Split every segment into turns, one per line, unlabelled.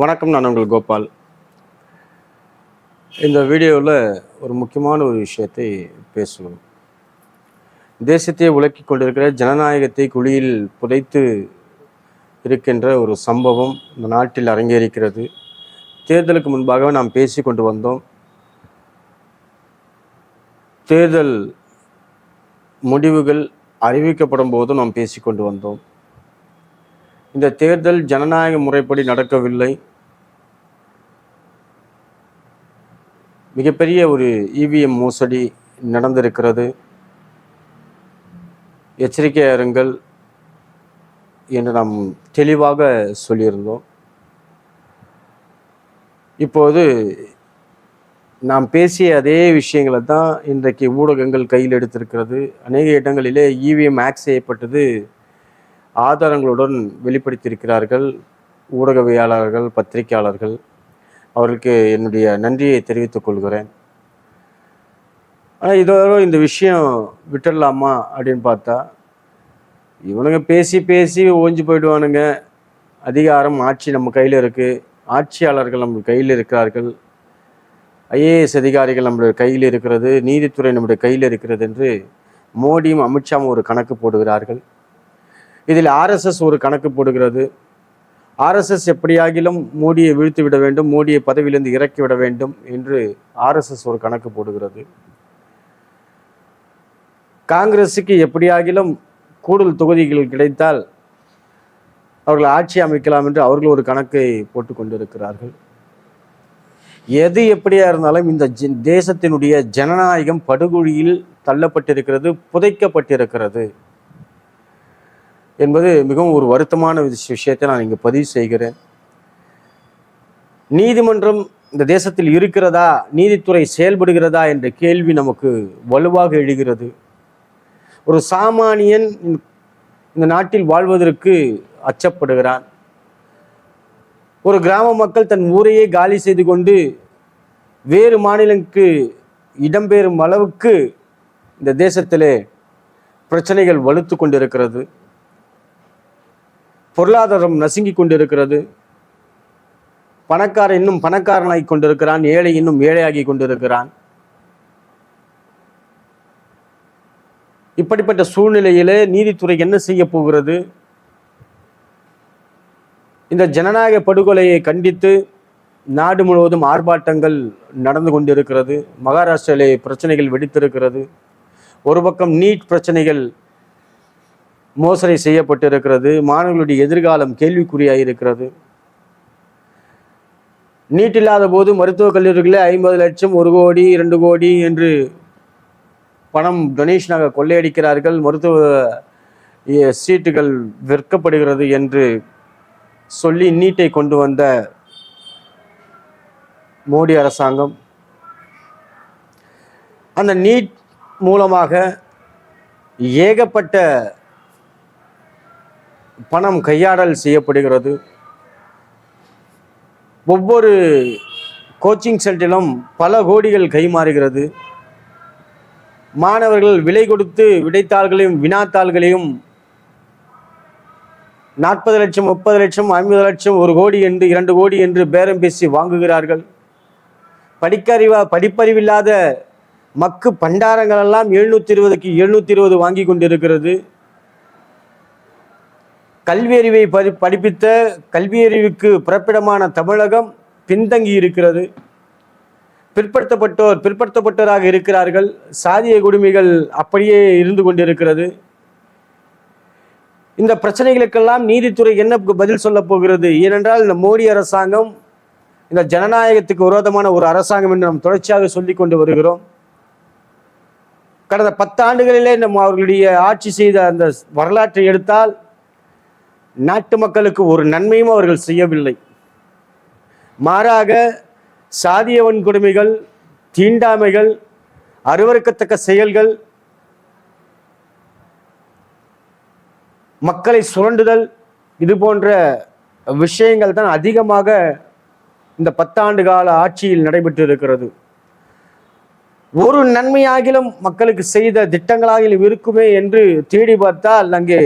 வணக்கம் நான் உங்கள் கோபால் இந்த வீடியோவில் ஒரு முக்கியமான ஒரு விஷயத்தை பேசுவோம் தேசத்தை உலக்கிக் கொண்டிருக்கிற ஜனநாயகத்தை குழியில் புதைத்து இருக்கின்ற ஒரு சம்பவம் இந்த நாட்டில் அரங்கேறிக்கிறது தேர்தலுக்கு முன்பாக நாம் பேசி கொண்டு வந்தோம் தேர்தல் முடிவுகள் அறிவிக்கப்படும் போதும் நாம் பேசி கொண்டு வந்தோம் இந்த தேர்தல் ஜனநாயக முறைப்படி நடக்கவில்லை மிகப்பெரிய ஒரு இவிஎம் மோசடி நடந்திருக்கிறது எச்சரிக்கையாக இருங்கள் என்று நாம் தெளிவாக சொல்லியிருந்தோம் இப்போது நாம் பேசிய அதே விஷயங்களை தான் இன்றைக்கு ஊடகங்கள் கையில் எடுத்திருக்கிறது அநேக இடங்களிலே இவிஎம் ஆக்ட் செய்யப்பட்டது ஆதாரங்களுடன் வெளிப்படுத்தியிருக்கிறார்கள் ஊடகவியலாளர்கள் பத்திரிகையாளர்கள் அவர்களுக்கு என்னுடைய நன்றியை தெரிவித்துக் கொள்கிறேன் ஆனால் இதோ இந்த விஷயம் விட்டுடலாமா அப்படின்னு பார்த்தா இவனுங்க பேசி பேசி ஓஞ்சி போயிடுவானுங்க அதிகாரம் ஆட்சி நம்ம கையில் இருக்குது ஆட்சியாளர்கள் நம்ம கையில் இருக்கிறார்கள் ஐஏஎஸ் அதிகாரிகள் நம்மளுடைய கையில் இருக்கிறது நீதித்துறை நம்முடைய கையில் இருக்கிறது என்று மோடியும் அமித்ஷாவும் ஒரு கணக்கு போடுகிறார்கள் இதில் ஆர்எஸ்எஸ் ஒரு கணக்கு போடுகிறது ஆர்எஸ்எஸ் எப்படியாகிலும் மோடியை வீழ்த்து விட வேண்டும் மோடியை பதவியிலிருந்து இறக்கிவிட வேண்டும் என்று ஆர்எஸ்எஸ் ஒரு கணக்கு போடுகிறது காங்கிரஸுக்கு எப்படியாகிலும் கூடுதல் தொகுதிகள் கிடைத்தால் அவர்கள் ஆட்சி அமைக்கலாம் என்று அவர்கள் ஒரு கணக்கை போட்டு கொண்டிருக்கிறார்கள் எது எப்படியா இருந்தாலும் இந்த தேசத்தினுடைய ஜனநாயகம் படுகொழியில் தள்ளப்பட்டிருக்கிறது புதைக்கப்பட்டிருக்கிறது என்பது மிகவும் ஒரு வருத்தமான விஷயத்தை நான் இங்கே பதிவு செய்கிறேன் நீதிமன்றம் இந்த தேசத்தில் இருக்கிறதா நீதித்துறை செயல்படுகிறதா என்ற கேள்வி நமக்கு வலுவாக எழுகிறது ஒரு சாமானியன் இந்த நாட்டில் வாழ்வதற்கு அச்சப்படுகிறான் ஒரு கிராம மக்கள் தன் ஊரையே காலி செய்து கொண்டு வேறு மாநிலங்களுக்கு இடம்பெறும் அளவுக்கு இந்த தேசத்திலே பிரச்சனைகள் வலுத்து கொண்டிருக்கிறது பொருளாதாரம் நசுங்கி கொண்டிருக்கிறது பணக்காரன் இன்னும் பணக்காரனாகி கொண்டிருக்கிறான் ஏழை இன்னும் ஏழையாகி கொண்டிருக்கிறான் இப்படிப்பட்ட சூழ்நிலையிலே நீதித்துறை என்ன செய்ய போகிறது இந்த ஜனநாயக படுகொலையை கண்டித்து நாடு முழுவதும் ஆர்ப்பாட்டங்கள் நடந்து கொண்டிருக்கிறது மகாராஷ்டிராவிலே பிரச்சனைகள் வெடித்திருக்கிறது ஒரு பக்கம் நீட் பிரச்சனைகள் மோசடி செய்யப்பட்டிருக்கிறது மாணவர்களுடைய எதிர்காலம் கேள்விக்குறியாக இருக்கிறது நீட் இல்லாத போது மருத்துவக் கல்லூரிகளே ஐம்பது லட்சம் ஒரு கோடி இரண்டு கோடி என்று பணம் டொனேஷனாக கொள்ளையடிக்கிறார்கள் மருத்துவ சீட்டுகள் விற்கப்படுகிறது என்று சொல்லி நீட்டை கொண்டு வந்த மோடி அரசாங்கம் அந்த நீட் மூலமாக ஏகப்பட்ட பணம் கையாடல் செய்யப்படுகிறது ஒவ்வொரு கோச்சிங் சென்டரிலும் பல கோடிகள் கைமாறுகிறது மாணவர்கள் விலை கொடுத்து விடைத்தாள்களையும் வினாத்தாள்களையும் நாற்பது லட்சம் முப்பது லட்சம் ஐம்பது லட்சம் ஒரு கோடி என்று இரண்டு கோடி என்று பேரம் பேசி வாங்குகிறார்கள் படிக்கறிவா படிப்பறிவில்லாத மக்கு பண்டாரங்களெல்லாம் எழுநூற்றி இருபதுக்கு எழுநூற்றி இருபது வாங்கி கொண்டிருக்கிறது கல்வியறிவை படி படிப்பித்த கல்வியறிவுக்கு பிறப்பிடமான தமிழகம் பின்தங்கி இருக்கிறது பிற்படுத்தப்பட்டோர் பிற்படுத்தப்பட்டோராக இருக்கிறார்கள் சாதிய குடுமைகள் அப்படியே இருந்து கொண்டிருக்கிறது இந்த பிரச்சனைகளுக்கெல்லாம் நீதித்துறை என்ன பதில் சொல்ல போகிறது ஏனென்றால் இந்த மோடி அரசாங்கம் இந்த ஜனநாயகத்துக்கு விரோதமான ஒரு அரசாங்கம் என்று நாம் தொடர்ச்சியாக சொல்லி கொண்டு வருகிறோம் கடந்த பத்தாண்டுகளிலே நம் அவர்களுடைய ஆட்சி செய்த அந்த வரலாற்றை எடுத்தால் நாட்டு மக்களுக்கு ஒரு நன்மையும் அவர்கள் செய்யவில்லை மாறாக சாதிய வன்கொடுமைகள் தீண்டாமைகள் அருவறுக்கத்தக்க செயல்கள் மக்களை சுரண்டுதல் இது போன்ற விஷயங்கள் தான் அதிகமாக இந்த பத்தாண்டு கால ஆட்சியில் நடைபெற்று இருக்கிறது ஒரு நன்மையாகிலும் மக்களுக்கு செய்த திட்டங்களாகிலும் இருக்குமே என்று தேடி பார்த்தால் அங்கே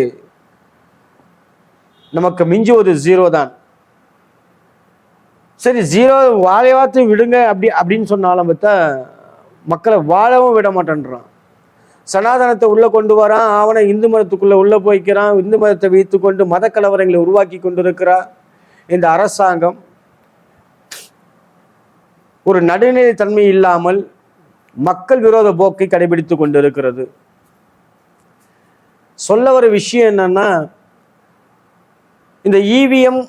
நமக்கு மிஞ்சுவது ஜீரோ தான் சரி ஜீரோ வாழைவாத்து விடுங்க அப்படி அப்படின்னு சொன்னாலும் பார்த்தா மக்களை வாழவும் விட மாட்டேன்றான் சனாதனத்தை உள்ளே கொண்டு வரான் அவனை இந்து மதத்துக்குள்ளே உள்ளே போய்க்கிறான் இந்து மதத்தை வைத்து கொண்டு மத கலவரங்களை உருவாக்கி கொண்டு இருக்கிறா இந்த அரசாங்கம் ஒரு நடுநிலைத்தன்மை இல்லாமல் மக்கள் விரோத போக்கை கடைபிடித்து கொண்டிருக்கிறது சொல்ல வர விஷயம் என்னன்னா இந்த இவிஎம்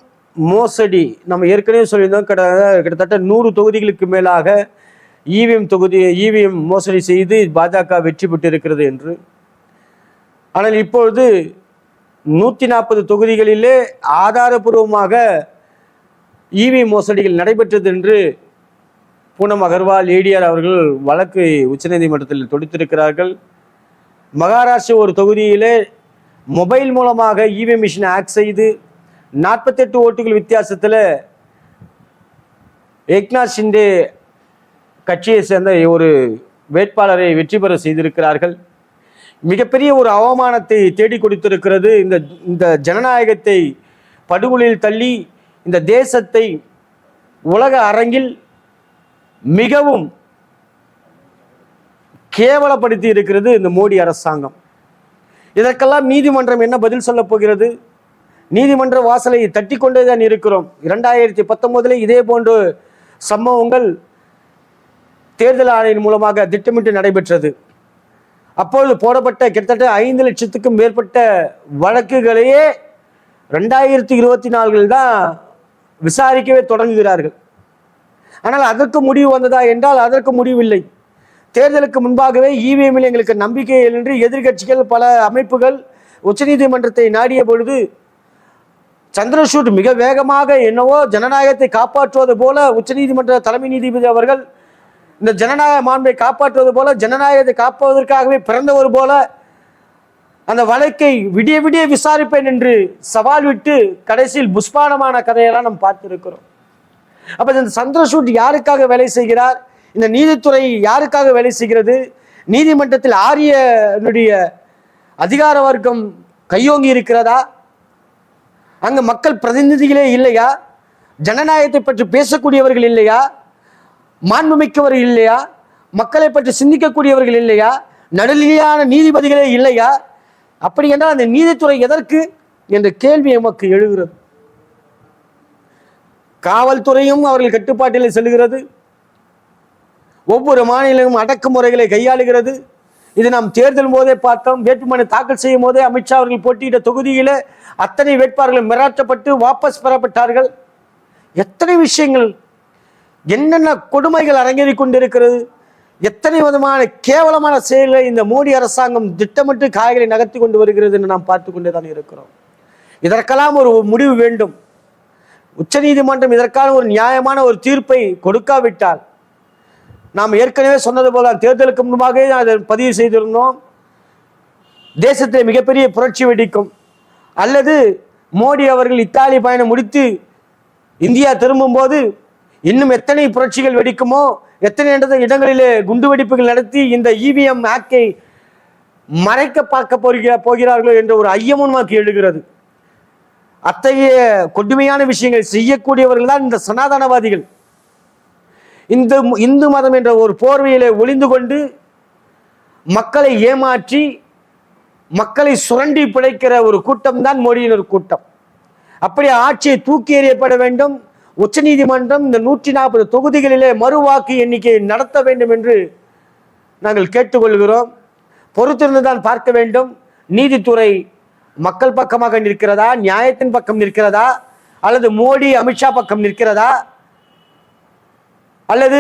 மோசடி நம்ம ஏற்கனவே சொல்லியிருந்தோம் கிட்ட கிட்டத்தட்ட நூறு தொகுதிகளுக்கு மேலாக இவிஎம் தொகுதி இவிஎம் மோசடி செய்து பாஜக வெற்றி பெற்று இருக்கிறது என்று ஆனால் இப்பொழுது நூற்றி நாற்பது தொகுதிகளிலே ஆதாரபூர்வமாக இவி மோசடிகள் நடைபெற்றது என்று பூனம் அகர்வால் ஏடிஆர் அவர்கள் வழக்கு உச்சநீதிமன்றத்தில் தொடுத்திருக்கிறார்கள் மகாராஷ்டிரா ஒரு தொகுதியிலே மொபைல் மூலமாக இவி மிஷினை ஆக்ட் செய்து நாற்பத்தெட்டு ஓட்டுகள் வித்தியாசத்தில் ஏக்நாத் ஷிண்டே கட்சியை சேர்ந்த ஒரு வேட்பாளரை வெற்றி பெற செய்திருக்கிறார்கள் மிகப்பெரிய ஒரு அவமானத்தை தேடி கொடுத்திருக்கிறது இந்த இந்த ஜனநாயகத்தை படுகொலையில் தள்ளி இந்த தேசத்தை உலக அரங்கில் மிகவும் கேவலப்படுத்தி இருக்கிறது இந்த மோடி அரசாங்கம் இதற்கெல்லாம் நீதிமன்றம் என்ன பதில் சொல்லப் போகிறது நீதிமன்ற வாசலை தட்டி கொண்டே தான் இருக்கிறோம் இரண்டாயிரத்தி பத்தொன்பதில் இதே போன்ற சம்பவங்கள் தேர்தல் ஆணையின் மூலமாக திட்டமிட்டு நடைபெற்றது அப்பொழுது போடப்பட்ட கிட்டத்தட்ட ஐந்து லட்சத்துக்கும் மேற்பட்ட வழக்குகளையே ரெண்டாயிரத்தி இருபத்தி நாலுகள் தான் விசாரிக்கவே தொடங்குகிறார்கள் ஆனால் அதற்கு முடிவு வந்ததா என்றால் அதற்கு முடிவில்லை தேர்தலுக்கு முன்பாகவே இவிஎம்மில் எங்களுக்கு நம்பிக்கை என்று எதிர்கட்சிகள் பல அமைப்புகள் உச்சநீதிமன்றத்தை நாடிய பொழுது சந்திரசூட் மிக வேகமாக என்னவோ ஜனநாயகத்தை காப்பாற்றுவது போல உச்சநீதிமன்ற தலைமை நீதிபதி அவர்கள் இந்த ஜனநாயக மாண்பை காப்பாற்றுவது போல ஜனநாயகத்தை காப்பதற்காகவே பிறந்தவர் போல அந்த வழக்கை விடிய விடிய விசாரிப்பேன் என்று சவால் விட்டு கடைசியில் புஷ்பானமான கதையெல்லாம் நாம் பார்த்துருக்கிறோம் அப்ப இந்த சந்திரசூட் யாருக்காக வேலை செய்கிறார் இந்த நீதித்துறை யாருக்காக வேலை செய்கிறது நீதிமன்றத்தில் ஆரியனுடைய அதிகார வர்க்கம் கையோங்கி இருக்கிறதா அங்கே மக்கள் பிரதிநிதிகளே இல்லையா ஜனநாயகத்தை பற்றி பேசக்கூடியவர்கள் இல்லையா மாண்புமிக்கவர்கள் இல்லையா மக்களை பற்றி சிந்திக்கக்கூடியவர்கள் இல்லையா நடுநிலையான நீதிபதிகளே இல்லையா அப்படி என்றால் அந்த நீதித்துறை எதற்கு என்ற கேள்வி எமக்கு எழுகிறது காவல்துறையும் அவர்கள் கட்டுப்பாட்டில் செல்கிறது ஒவ்வொரு மாநிலமும் அடக்குமுறைகளை கையாளுகிறது இது நாம் தேர்தல் போதே பார்த்தோம் வேட்புமனு தாக்கல் செய்யும் போதே அமித்ஷா அவர்கள் போட்டியிட்ட தொகுதியில் அத்தனை வேட்பாளர்கள் மிராட்டப்பட்டு வாபஸ் பெறப்பட்டார்கள் எத்தனை விஷயங்கள் என்னென்ன கொடுமைகள் அரங்கேறி கொண்டிருக்கிறது எத்தனை விதமான கேவலமான செயலை இந்த மோடி அரசாங்கம் திட்டமிட்டு காய்களை நகர்த்தி கொண்டு வருகிறது என்று நாம் பார்த்து கொண்டே தான் இருக்கிறோம் இதற்கெல்லாம் ஒரு முடிவு வேண்டும் உச்சநீதிமன்றம் இதற்கான ஒரு நியாயமான ஒரு தீர்ப்பை கொடுக்காவிட்டால் நாம் ஏற்கனவே சொன்னது போல தேர்தலுக்கு முன்பாகவே அதை பதிவு செய்திருந்தோம் தேசத்தில் மிகப்பெரிய புரட்சி வெடிக்கும் அல்லது மோடி அவர்கள் இத்தாலி பயணம் முடித்து இந்தியா திரும்பும்போது இன்னும் எத்தனை புரட்சிகள் வெடிக்குமோ எத்தனை இடங்களிலே குண்டுவெடிப்புகள் நடத்தி இந்த இவிஎம் e ஆக்கை மறைக்க பார்க்க போகிற போகிறார்களோ என்ற ஒரு ஐயமும் நமக்கு எழுகிறது அத்தகைய கொடுமையான விஷயங்கள் செய்யக்கூடியவர்கள் தான் இந்த சனாதனவாதிகள் இந்து இந்து மதம் என்ற ஒரு போர்வையிலே ஒளிந்து கொண்டு மக்களை ஏமாற்றி மக்களை சுரண்டி பிழைக்கிற ஒரு கூட்டம் தான் ஒரு கூட்டம் அப்படி ஆட்சியை தூக்கி எறியப்பட வேண்டும் உச்சநீதிமன்றம் இந்த நூற்றி நாற்பது தொகுதிகளிலே மறுவாக்கு எண்ணிக்கையை நடத்த வேண்டும் என்று நாங்கள் கேட்டுக்கொள்கிறோம் பொறுத்திருந்து தான் பார்க்க வேண்டும் நீதித்துறை மக்கள் பக்கமாக நிற்கிறதா நியாயத்தின் பக்கம் நிற்கிறதா அல்லது மோடி அமித்ஷா பக்கம் நிற்கிறதா அல்லது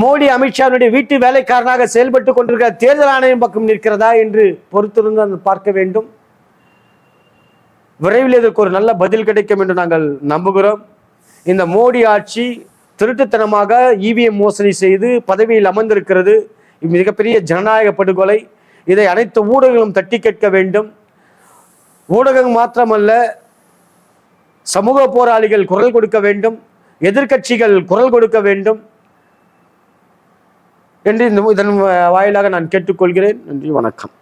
மோடி அமித்ஷாவினுடைய வீட்டு வேலைக்காரனாக செயல்பட்டு கொண்டிருக்கிற தேர்தல் ஆணையம் பக்கம் நிற்கிறதா என்று பொறுத்திருந்து பார்க்க வேண்டும் விரைவில் இதற்கு ஒரு நல்ல பதில் கிடைக்கும் என்று நாங்கள் நம்புகிறோம் இந்த மோடி ஆட்சி திருட்டுத்தனமாக இவிஎம் மோசடி செய்து பதவியில் அமர்ந்திருக்கிறது மிகப்பெரிய ஜனநாயக படுகொலை இதை அனைத்து ஊடகங்களும் தட்டி கேட்க வேண்டும் ஊடகம் மாத்திரமல்ல சமூக போராளிகள் குரல் கொடுக்க வேண்டும் எதிர்கட்சிகள் குரல் கொடுக்க வேண்டும் என்று இந்த இதன் வாயிலாக நான் கேட்டுக்கொள்கிறேன் நன்றி வணக்கம்